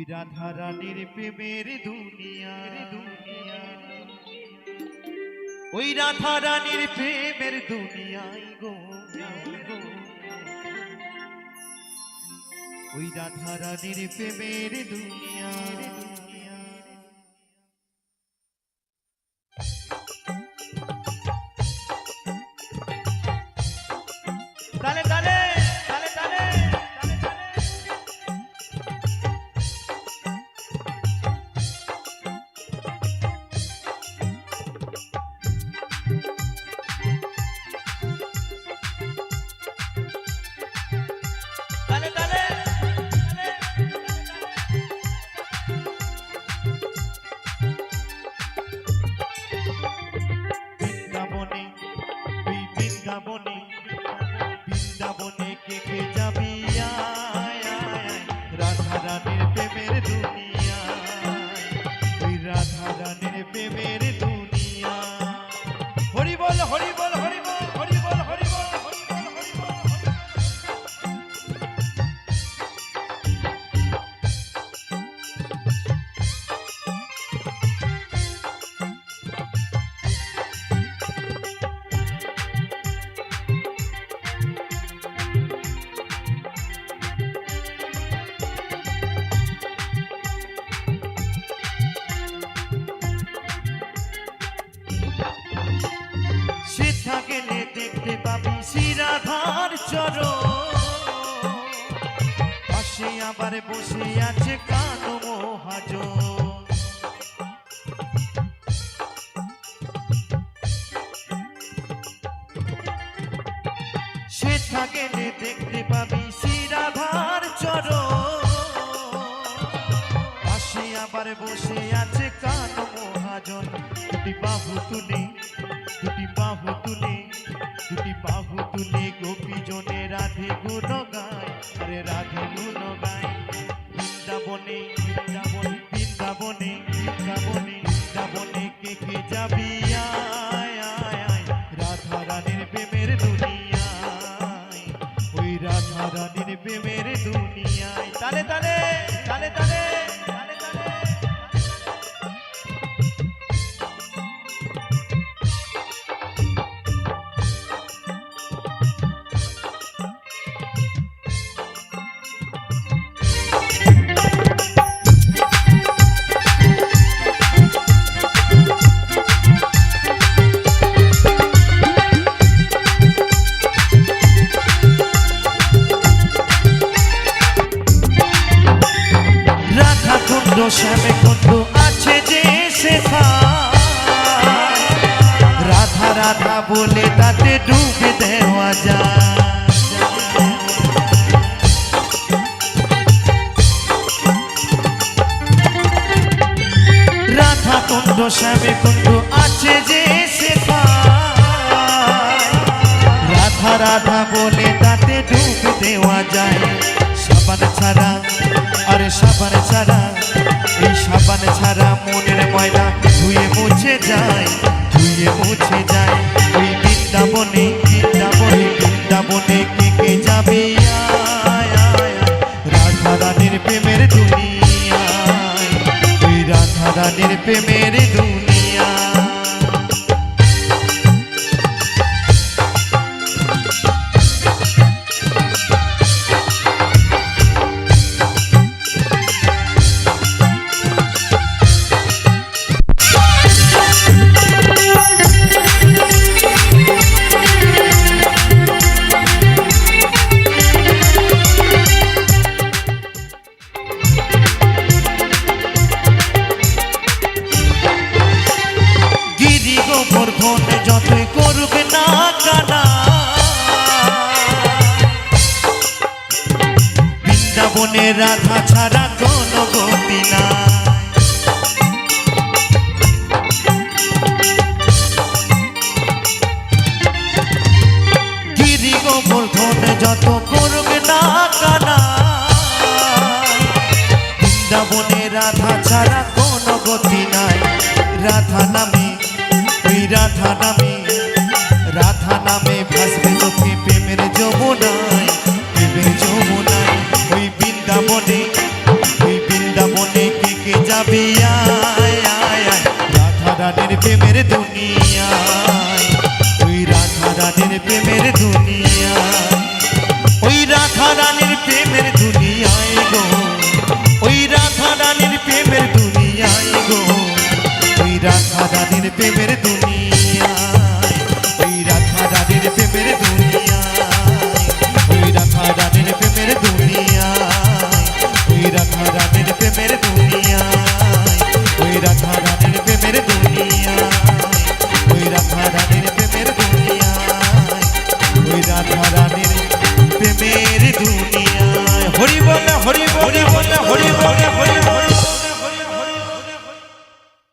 ওই রাধা রানীর প্রেমের দুনিয়া ওই রাধা রানীর প্রেমের দুনিয়ায় গো। ওই রাধা রানীর প্রেমের দুনিয়ার বৃন্দাবনে বৃন্দাবনে কে কে যাবি? রাধা রানীর প্রেমের দুনিয়া রাধা রানীর প্রেমের দুনিয়া আবার বসে আছে কানু মহাজন। সেথা গেলে দেখতে পাবি শ্রীরাধার চরণ। পাশে আবার বসে আছে কানু মহাজন। দুটি বাহু তুলে, দুটি বাহু তুলে, দুটি বাহু তুলে গোপী জনে রাধে গুণ গায় কে যাবি? রাধা রানীর প্রেমের দুনিয়ায়। ওই রাধা রানীর প্রেমের দুনিয়ায়। তালে তালে। বলে তাতে ডুবে দেওয়া যায়। রাধা কুণ্ড শ্যামে কুণ্ড আছে যে শেখা রাধা রাধা বলে তাতে ডুব দেওয়া যায়। সাবান ছাড়া, আরে সাবান ছাড়া গানের প্রেমের দুনিয়া। গিরি গোবর্ধন যতই করবে না কানা। বৃন্দাবনে রাধা ছাড়া কোনো গতি না যত করবে না কানা। বৃন্দাবনে রাধা রাধা নামে রাধা নামে ভাসবে তোকে প্রেমের যমুনায় প্রেমের যমুনায়, ওই বৃন্দাবনে ওই বৃন্দাবনে কে কে যাবে? আয় আয়, রাধা রানের প্রেমের দুনিয়ায়, ওই রাধা রানের প্রেমের দুনিয়ায়, ওই রাধা রানের প্রেমের দুনিয়ায় গো।